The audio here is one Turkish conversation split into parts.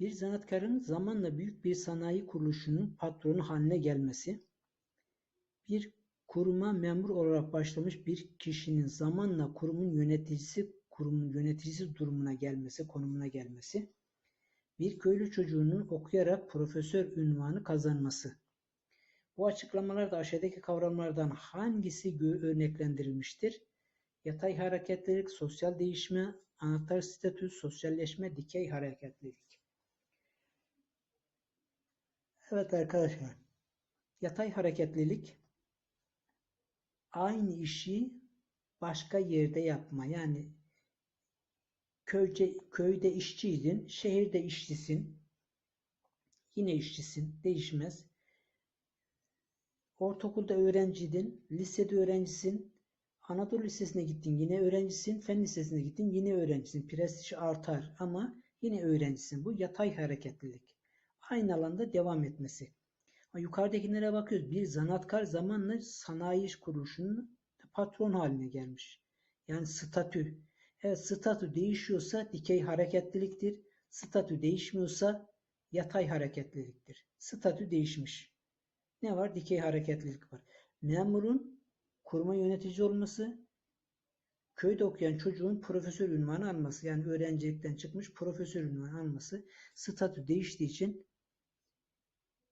Bir zanaatkarın zamanla büyük bir sanayi kuruluşunun patronu haline gelmesi, bir kuruma memur olarak başlamış bir kişinin zamanla kurumun yöneticisi, kurumun yöneticisi durumuna gelmesi, konumuna gelmesi, bir köylü çocuğunun okuyarak profesör unvanı kazanması. Bu açıklamalarda aşağıdaki kavramlardan hangisi örneklendirilmiştir? Yatay hareketlilik, sosyal değişme, anahtar statü, sosyalleşme, dikey hareketlilik. Evet arkadaşlar, yatay hareketlilik aynı işi başka yerde yapma. Yani köyce, köyde işçiydin, şehirde işçisin. Yine işçisin, değişmez. Ortaokulda öğrenciydin, lisede öğrencisin, Anadolu Lisesi'ne gittin yine öğrencisin, Fen Lisesi'ne gittin yine öğrencisin. Prestij artar ama yine öğrencisin. Bu yatay hareketlilik. Aynı alanda devam etmesi. Yukarıdakilere bakıyoruz. Bir zanaatkar zamanla sanayi iş kuruluşunun patron haline gelmiş. Yani statü. Evet statü değişiyorsa dikey hareketliliktir. Statü değişmiyorsa yatay hareketliliktir. Statü değişmiş. Ne var? Dikey hareketlilik var. Memurun kuruma yönetici olması, köyde okuyan çocuğun profesör ünvanı alması, yani öğrencilikten çıkmış profesör ünvanı alması statü değiştiği için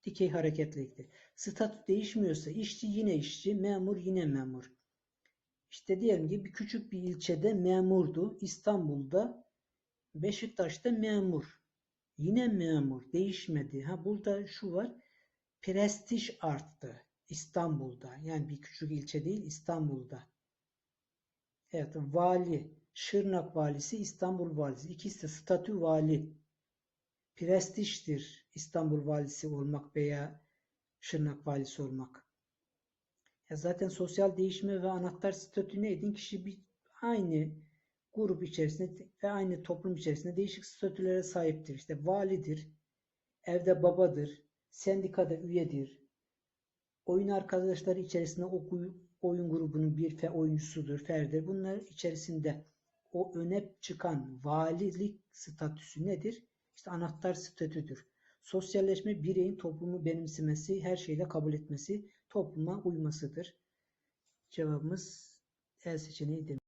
dikey hareketliliktir. Statü değişmiyorsa işçi yine işçi, memur yine memur. İşte diyelim ki bir küçük bir ilçede memurdu. İstanbul'da Beşiktaş'ta memur. Yine memur. Değişmedi. Ha burada şu var. Prestij arttı. İstanbul'da. Yani bir küçük ilçe değil İstanbul'da. Evet vali. Şırnak valisi, İstanbul valisi. İkisi de statü vali. Prestijdir İstanbul valisi olmak veya Şırnak valisi olmak. Ya zaten sosyal değişme ve anahtar statü neydin? Kişi bir aynı grup içerisinde ve aynı toplum içerisinde değişik statülere sahiptir. İşte validir, evde babadır, sendikada üyedir, oyun arkadaşları içerisinde o oyun grubunun bir fe oyuncusudur, ferdir. Bunlar içerisinde o öne çıkan valilik statüsü nedir? İşte anahtar statüdür. Sosyalleşme bireyin toplumu benimsemesi, her şeyle kabul etmesi, topluma uymasıdır. Cevabımız E seçeneği demek.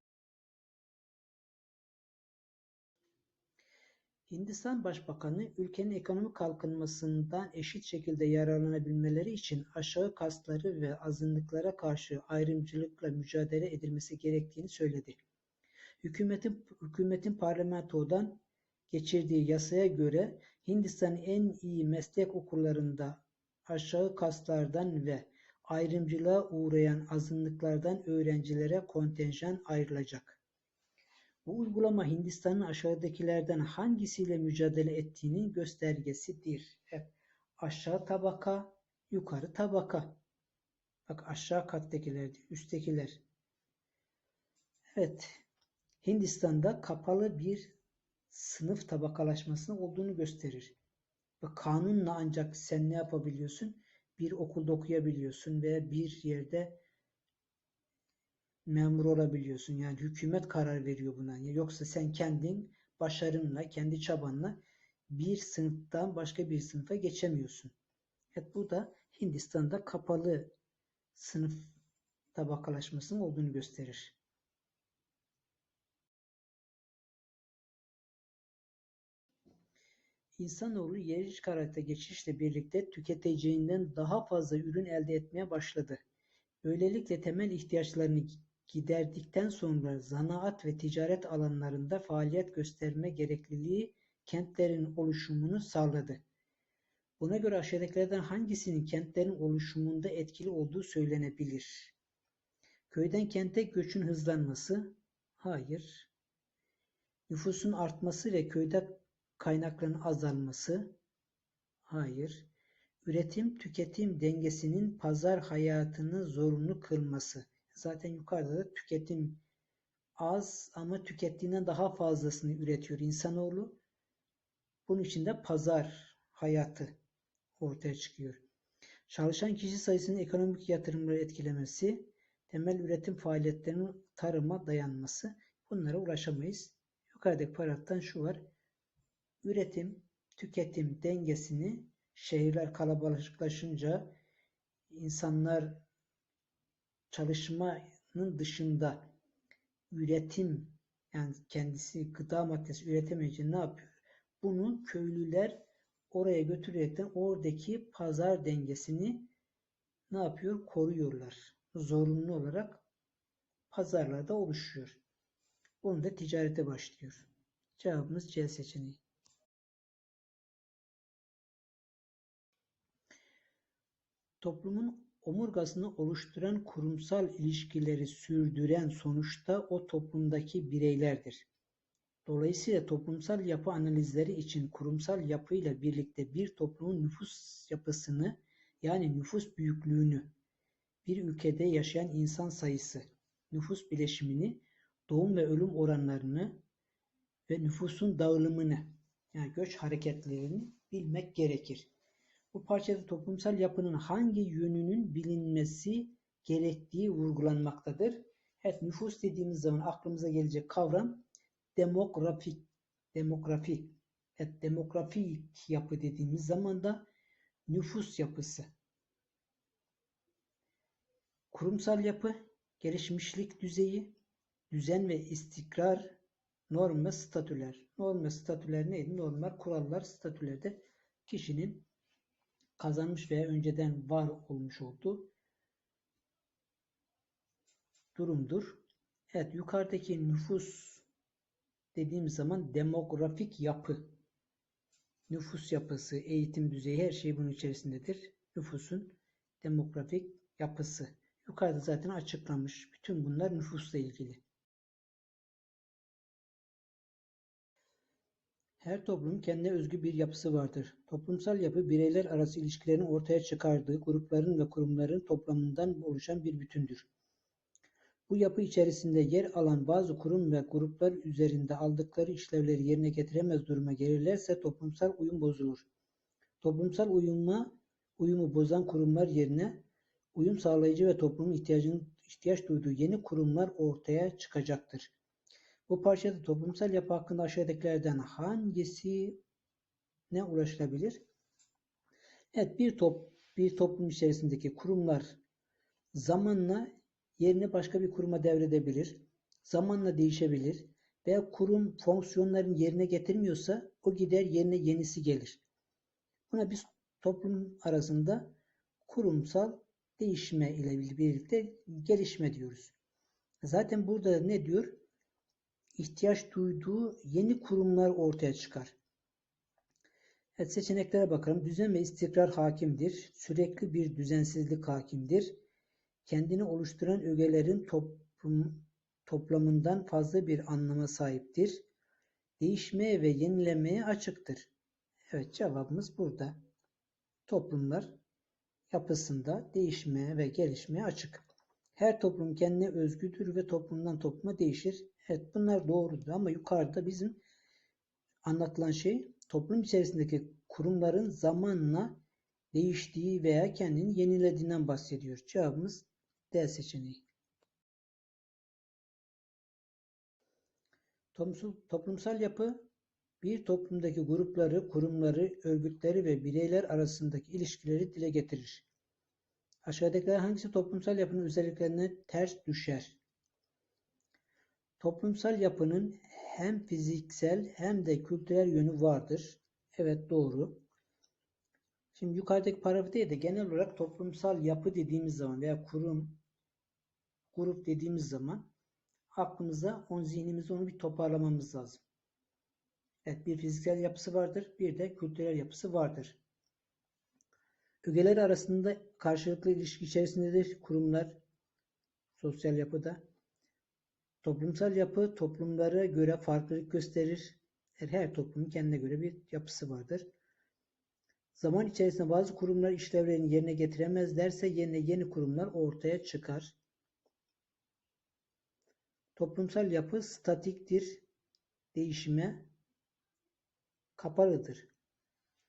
Hindistan Başbakanı ülkenin ekonomik kalkınmasından eşit şekilde yararlanabilmeleri için aşağı kastları ve azınlıklara karşı ayrımcılıkla mücadele edilmesi gerektiğini söyledi. Hükümetin, hükümetin parlamentodan geçirdiği yasaya göre Hindistan'ın en iyi meslek okullarında aşağı kastlardan ve ayrımcılığa uğrayan azınlıklardan öğrencilere kontenjan ayrılacak. Bu uygulama Hindistan'ın aşağıdakilerden hangisiyle mücadele ettiğinin göstergesidir. Hep aşağı tabaka, yukarı tabaka. Bak aşağı kattakiler, üsttekiler. Evet, Hindistan'da kapalı bir sınıf tabakalaşmasının olduğunu gösterir. Ve kanunla ancak sen ne yapabiliyorsun? Bir okulda okuyabiliyorsun veya bir yerde memur olabiliyorsun. Yani hükümet karar veriyor buna. Yoksa sen kendin başarınla, kendi çabanla bir sınıftan başka bir sınıfa geçemiyorsun. Evet bu da Hindistan'da kapalı sınıf tabakalaşmasının olduğunu gösterir. İnsanoğlu yer karate geçişle birlikte tüketeceğinden daha fazla ürün elde etmeye başladı. Böylelikle temel ihtiyaçlarını giderdikten sonra zanaat ve ticaret alanlarında faaliyet gösterme gerekliliği kentlerin oluşumunu sağladı. Buna göre aşağıdakilerden hangisinin kentlerin oluşumunda etkili olduğu söylenebilir? Köyden kente göçün hızlanması? Hayır. Nüfusun artması ve köyde kaynakların azalması? Hayır. Üretim tüketim dengesinin pazar hayatını zorunlu kılması. Zaten yukarıda da tüketim az ama tükettiğinden daha fazlasını üretiyor insanoğlu. Bunun için de pazar hayatı ortaya çıkıyor. Çalışan kişi sayısının ekonomik yatırımları etkilemesi, temel üretim faaliyetlerinin tarıma dayanması bunlara ulaşamayız. Yukarıdaki paragraftan şu var. Üretim tüketim dengesini şehirler kalabalıklaşınca insanlar çalışmanın dışında üretim yani kendisi gıda maddesi üretemeyince ne yapıyor? Bunu köylüler oraya götürerekten oradaki pazar dengesini ne yapıyor? Koruyorlar. Zorunlu olarak pazarlarda oluşuyor. Bunu da ticarete başlıyor. Cevabımız C seçeneği. Toplumun omurgasını oluşturan kurumsal ilişkileri sürdüren sonuçta o toplumdaki bireylerdir. Dolayısıyla toplumsal yapı analizleri için kurumsal yapıyla birlikte bir toplumun nüfus yapısını yani nüfus büyüklüğünü, bir ülkede yaşayan insan sayısı, nüfus bileşimini, doğum ve ölüm oranlarını ve nüfusun dağılımını yani göç hareketlerini bilmek gerekir. Bu parçada toplumsal yapının hangi yönünün bilinmesi gerektiği vurgulanmaktadır. Evet nüfus dediğimiz zaman aklımıza gelecek kavram demografik demografi. Evet demografik yapı dediğimiz zaman da nüfus yapısı. Kurumsal yapı, gelişmişlik düzeyi, düzen ve istikrar, norm ve statüler. Norm ve statüler neydi? Normlar, kurallar, statülerde kişinin kazanmış veya önceden var olmuş olduğu durumdur. Evet yukarıdaki nüfus dediğim zaman demografik yapı, nüfus yapısı, eğitim düzeyi her şey bunun içerisindedir. Nüfusun demografik yapısı. Yukarıda zaten açıklamış. Bütün bunlar nüfusla ilgili. Her toplumun kendine özgü bir yapısı vardır. Toplumsal yapı bireyler arası ilişkilerin ortaya çıkardığı grupların ve kurumların toplamından oluşan bir bütündür. Bu yapı içerisinde yer alan bazı kurum ve gruplar üzerinde aldıkları işlevleri yerine getiremez duruma gelirlerse toplumsal uyum bozulur. Toplumsal uyuma, uyumu bozan kurumlar yerine uyum sağlayıcı ve toplumun ihtiyacının ihtiyaç duyduğu yeni kurumlar ortaya çıkacaktır. Bu parçada toplumsal yapı hakkında aşağıdakilerden hangisi ne ulaşılabilir? Evet bir top bir toplum içerisindeki kurumlar zamanla yerini başka bir kuruma devredebilir. Zamanla değişebilir. Veya kurum fonksiyonlarını yerine getirmiyorsa o gider yerine yenisi gelir. Buna biz toplum arasında kurumsal değişme ile birlikte gelişme diyoruz. Zaten burada ne diyor? İhtiyaç duyduğu yeni kurumlar ortaya çıkar. Evet, seçeneklere bakalım. Düzen ve istikrar hakimdir. Sürekli bir düzensizlik hakimdir. Kendini oluşturan ögelerin toplum, toplamından fazla bir anlama sahiptir. Değişmeye ve yenilemeye açıktır. Evet cevabımız burada. Toplumlar yapısında değişmeye ve gelişmeye açık. Her toplum kendine özgüdür ve toplumdan topluma değişir. Evet bunlar doğrudur ama yukarıda bizim anlatılan şey toplum içerisindeki kurumların zamanla değiştiği veya kendini yenilediğinden bahsediyor. Cevabımız D seçeneği. Toplumsal yapı bir toplumdaki grupları, kurumları, örgütleri ve bireyler arasındaki ilişkileri dile getirir. Aşağıdakiler hangisi toplumsal yapının özelliklerine ters düşer? Toplumsal yapının hem fiziksel hem de kültürel yönü vardır. Evet doğru. Şimdi yukarıdaki paragrafı değil de genel olarak toplumsal yapı dediğimiz zaman veya kurum, grup dediğimiz zaman aklımıza, on zihnimizde onu bir toparlamamız lazım. Evet bir fiziksel yapısı vardır, bir de kültürel yapısı vardır. Ögeler arasında karşılıklı ilişki içerisindedir kurumlar sosyal yapıda. Toplumsal yapı toplumlara göre farklılık gösterir. Her, her toplumun kendine göre bir yapısı vardır. Zaman içerisinde bazı kurumlar işlevlerini yerine getiremezlerse yerine yeni kurumlar ortaya çıkar. Toplumsal yapı statiktir, değişime kapalıdır.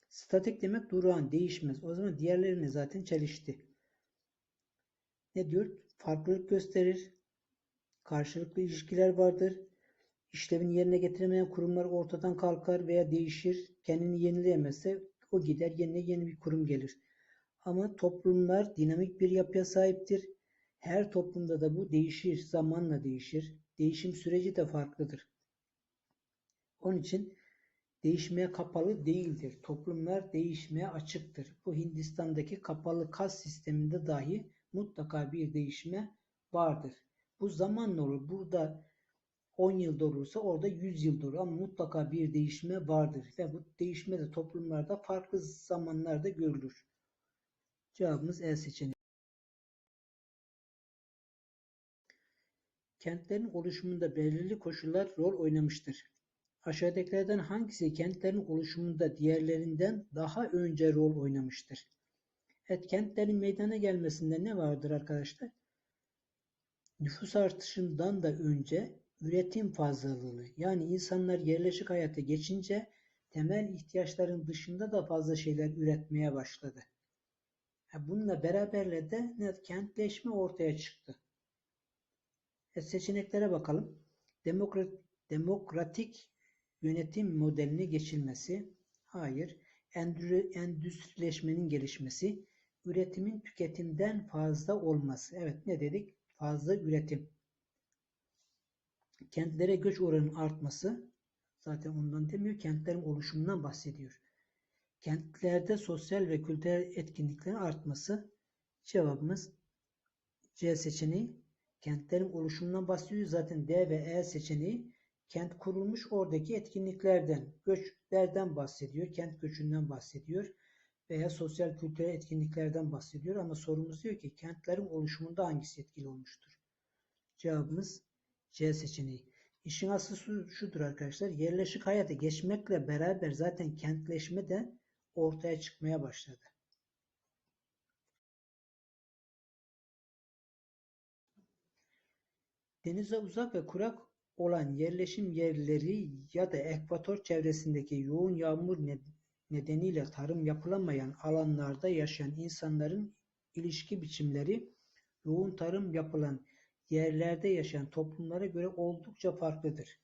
Statik demek durağan, değişmez. O zaman diğerlerine zaten çelişti. Ne diyor? Farklılık gösterir. Karşılıklı ilişkiler vardır. işlevini yerine getiremeyen kurumlar ortadan kalkar veya değişir. Kendini yenileyemezse o gider yerine yeni bir kurum gelir. Ama toplumlar dinamik bir yapıya sahiptir. Her toplumda da bu değişir, zamanla değişir. Değişim süreci de farklıdır. Onun için değişmeye kapalı değildir. Toplumlar değişmeye açıktır. Bu Hindistan'daki kapalı kas sisteminde dahi mutlaka bir değişme vardır. Bu zamanla olur. Burada 10 yılda olursa orada 100 yılda olur ama mutlaka bir değişme vardır ve bu değişme de toplumlarda farklı zamanlarda görülür. Cevabımız E seçeneği. Kentlerin oluşumunda belirli koşullar rol oynamıştır. Aşağıdakilerden hangisi kentlerin oluşumunda diğerlerinden daha önce rol oynamıştır? Evet, kentlerin meydana gelmesinde ne vardır arkadaşlar? Nüfus artışından da önce üretim fazlalığı yani insanlar yerleşik hayata geçince temel ihtiyaçların dışında da fazla şeyler üretmeye başladı. Bununla beraberle de kentleşme ortaya çıktı. E, seçeneklere bakalım. Demokrat, demokratik yönetim modeline geçilmesi, hayır. Endüstri, endüstrileşmenin gelişmesi, üretimin tüketimden fazla olması. Evet ne dedik? Fazla üretim. Kentlere göç oranının artması, zaten ondan demiyor, kentlerin oluşumundan bahsediyor. Kentlerde sosyal ve kültürel etkinliklerin artması, cevabımız C seçeneği. Kentlerin oluşumundan bahsediyor. Zaten D ve E seçeneği kent kurulmuş oradaki etkinliklerden, göçlerden bahsediyor. Kent göçünden bahsediyor veya sosyal kültürel etkinliklerden bahsediyor ama sorumuz diyor ki kentlerin oluşumunda hangisi etkili olmuştur? Cevabımız C seçeneği. İşin aslı şudur arkadaşlar. Yerleşik hayata geçmekle beraber zaten kentleşme de ortaya çıkmaya başladı. Denize uzak ve kurak olan yerleşim yerleri ya da ekvator çevresindeki yoğun yağmur nedeniyle tarım yapılamayan alanlarda yaşayan insanların ilişki biçimleri yoğun tarım yapılan yerlerde yaşayan toplumlara göre oldukça farklıdır.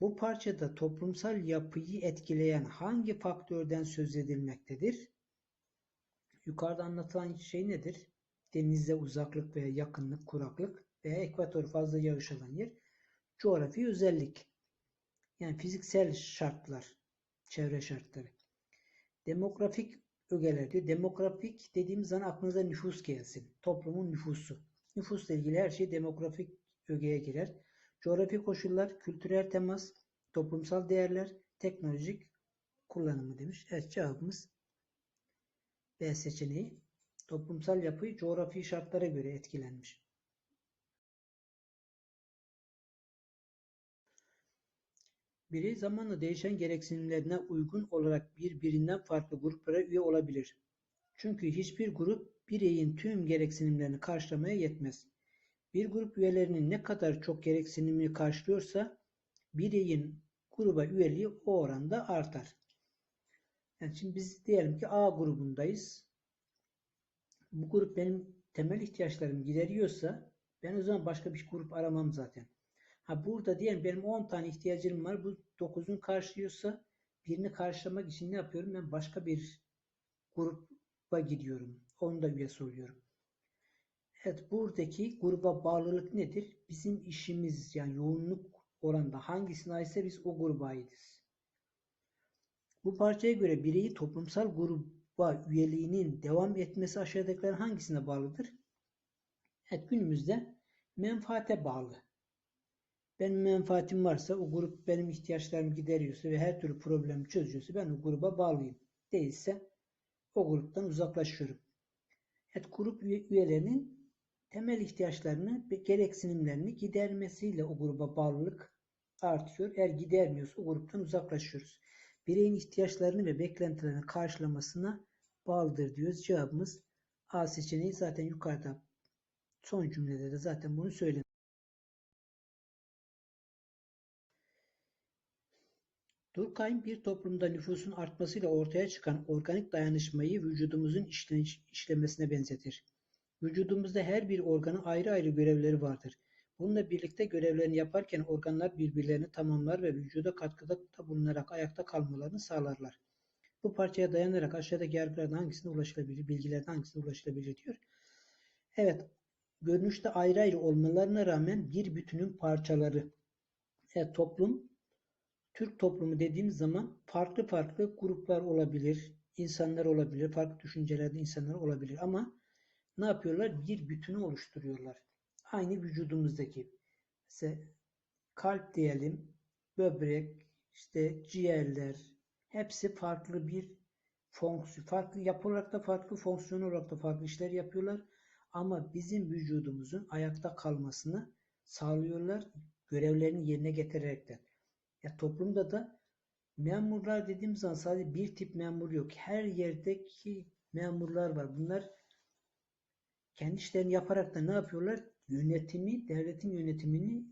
Bu parçada toplumsal yapıyı etkileyen hangi faktörden söz edilmektedir? Yukarıda anlatılan şey nedir? Denize uzaklık veya yakınlık, kuraklık veya ekvator fazla yağış alan yer. Coğrafi özellik. Yani fiziksel şartlar, çevre şartları. Demografik ögeler diyor. Demografik dediğimiz zaman aklınıza nüfus gelsin. Toplumun nüfusu. Nüfusla ilgili her şey demografik ögeye girer. Coğrafi koşullar, kültürel temas, toplumsal değerler, teknolojik kullanımı demiş. Evet cevabımız B seçeneği. Toplumsal yapı coğrafi şartlara göre etkilenmiş. Birey zamanla değişen gereksinimlerine uygun olarak birbirinden farklı gruplara üye olabilir. Çünkü hiçbir grup bireyin tüm gereksinimlerini karşılamaya yetmez. Bir grup üyelerinin ne kadar çok gereksinimini karşılıyorsa bireyin gruba üyeliği o oranda artar. Yani şimdi biz diyelim ki A grubundayız. Bu grup benim temel ihtiyaçlarımı gideriyorsa ben o zaman başka bir grup aramam zaten. Ha burada diyelim benim 10 tane ihtiyacım var. Bu 9'unu karşılıyorsa birini karşılamak için ne yapıyorum? Ben başka bir gruba gidiyorum. Onu da üyesi oluyorum. Evet buradaki gruba bağlılık nedir? Bizim işimiz yani yoğunluk oranında hangisine aitse biz o gruba aitiz. Bu parçaya göre bireyi toplumsal gruba üyeliğinin devam etmesi aşağıdakilerin hangisine bağlıdır? Evet günümüzde menfaate bağlı. Benim menfaatim varsa o grup benim ihtiyaçlarımı gideriyorsa ve her türlü problemi çözüyorsa ben o gruba bağlıyım. Değilse o gruptan uzaklaşıyorum. Evet grup üyelerinin temel ihtiyaçlarını ve gereksinimlerini gidermesiyle o gruba bağlılık artıyor. Eğer gidermiyorsa o gruptan uzaklaşıyoruz. Bireyin ihtiyaçlarını ve beklentilerini karşılamasına bağlıdır diyoruz. Cevabımız A seçeneği zaten yukarıda son cümlede de zaten bunu söyledim. Durkheim bir toplumda nüfusun artmasıyla ortaya çıkan organik dayanışmayı vücudumuzun işlemesine benzetir. Vücudumuzda her bir organın ayrı ayrı görevleri vardır. Bununla birlikte görevlerini yaparken organlar birbirlerini tamamlar ve vücuda katkıda da bulunarak ayakta kalmalarını sağlarlar. Bu parçaya dayanarak aşağıdaki yargılardan hangisine ulaşılabilir, bilgilerden hangisine ulaşılabilir diyor. Evet, görünüşte ayrı ayrı olmalarına rağmen bir bütünün parçaları. Evet, toplum, Türk toplumu dediğimiz zaman farklı farklı gruplar olabilir, insanlar olabilir, farklı düşüncelerde insanlar olabilir ama ne yapıyorlar? Bir bütünü oluşturuyorlar. Aynı vücudumuzdaki. Mesela kalp diyelim, böbrek, işte ciğerler, hepsi farklı bir fonksiyon, farklı yapı olarak da farklı, fonksiyon olarak da farklı işler yapıyorlar. Ama bizim vücudumuzun ayakta kalmasını sağlıyorlar görevlerini yerine getirerekten. Ya toplumda da memurlar dediğimiz zaman sadece bir tip memur yok. Her yerdeki memurlar var. Bunlar kendi işlerini yaparak da ne yapıyorlar? Yönetimi, devletin yönetimini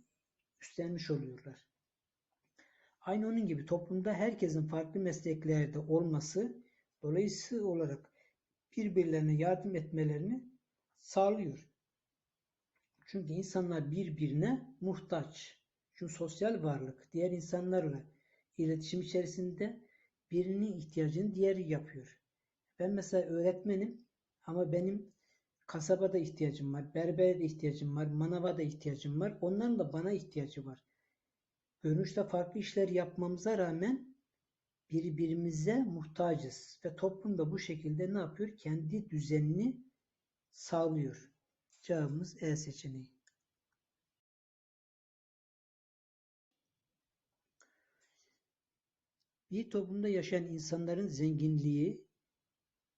üstlenmiş oluyorlar. Aynı onun gibi toplumda herkesin farklı mesleklerde olması dolayısıyla olarak birbirlerine yardım etmelerini sağlıyor. Çünkü insanlar birbirine muhtaç. Şu sosyal varlık diğer insanlarla iletişim içerisinde birinin ihtiyacını diğeri yapıyor. Ben mesela öğretmenim ama benim kasabada ihtiyacım var, berbere de ihtiyacım var, manava ihtiyacım var. Onların da bana ihtiyacı var. Görünüşte farklı işler yapmamıza rağmen birbirimize muhtacız ve toplum da bu şekilde ne yapıyor? Kendi düzenini sağlıyor. Cevabımız E seçeneği. Bir toplumda yaşayan insanların zenginliği,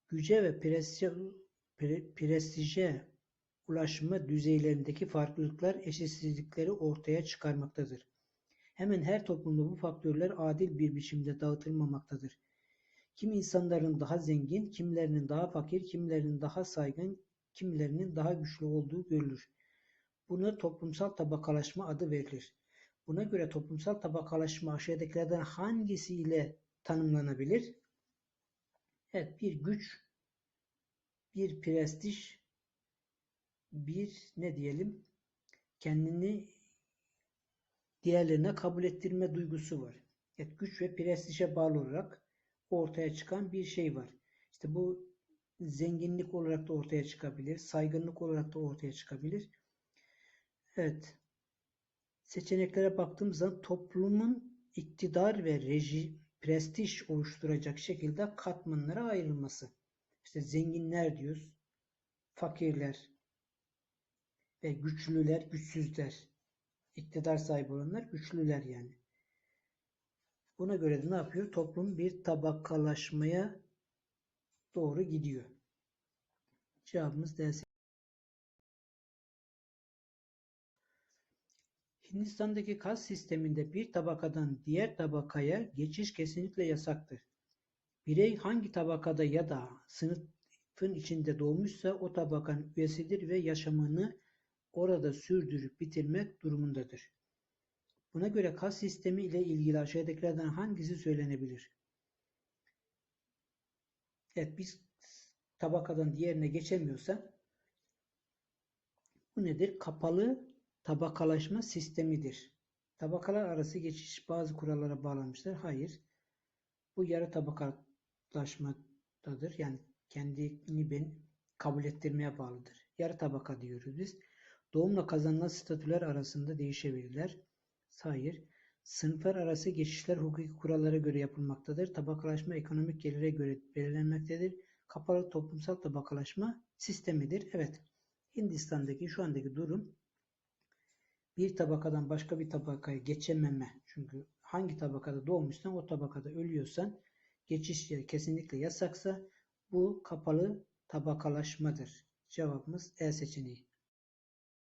güce ve prestije, prestije ulaşma düzeylerindeki farklılıklar eşitsizlikleri ortaya çıkarmaktadır. Hemen her toplumda bu faktörler adil bir biçimde dağıtılmamaktadır. Kim insanların daha zengin, kimlerinin daha fakir, kimlerinin daha saygın, kimilerinin daha güçlü olduğu görülür. Buna toplumsal tabakalaşma adı verilir. Buna göre toplumsal tabakalaşma aşağıdakilerden hangisiyle tanımlanabilir? Evet, bir güç, bir prestij, bir ne diyelim, kendini diğerlerine kabul ettirme duygusu var. Evet, güç ve prestije bağlı olarak ortaya çıkan bir şey var. İşte bu zenginlik olarak da ortaya çıkabilir, saygınlık olarak da ortaya çıkabilir. Evet. Seçeneklere baktığımız zaman toplumun iktidar ve reji, prestij oluşturacak şekilde katmanlara ayrılması. İşte zenginler diyoruz, fakirler ve güçlüler, güçsüzler. İktidar sahibi olanlar güçlüler yani. Buna göre de ne yapıyor? Toplum bir tabakalaşmaya doğru gidiyor. Cevabımız D. Hindistan'daki kas sisteminde bir tabakadan diğer tabakaya geçiş kesinlikle yasaktır. Birey hangi tabakada ya da sınıfın içinde doğmuşsa o tabakanın üyesidir ve yaşamını orada sürdürüp bitirmek durumundadır. Buna göre kas sistemi ile ilgili aşağıdakilerden hangisi söylenebilir? Evet biz tabakadan diğerine geçemiyorsa bu nedir? Kapalı tabakalaşma sistemidir. Tabakalar arası geçiş bazı kurallara bağlanmışlar. Hayır. Bu yarı tabakalaşmadadır. Yani kendini ben kabul ettirmeye bağlıdır. Yarı tabaka diyoruz biz. Doğumla kazanılan statüler arasında değişebilirler. Hayır. Sınıflar arası geçişler hukuki kurallara göre yapılmaktadır. Tabakalaşma ekonomik gelire göre belirlenmektedir. Kapalı toplumsal tabakalaşma sistemidir. Evet. Hindistan'daki şu andaki durum bir tabakadan başka bir tabakaya geçememe. Çünkü hangi tabakada doğmuşsan o tabakada ölüyorsan geçiş yeri kesinlikle yasaksa bu kapalı tabakalaşmadır. Cevabımız E seçeneği.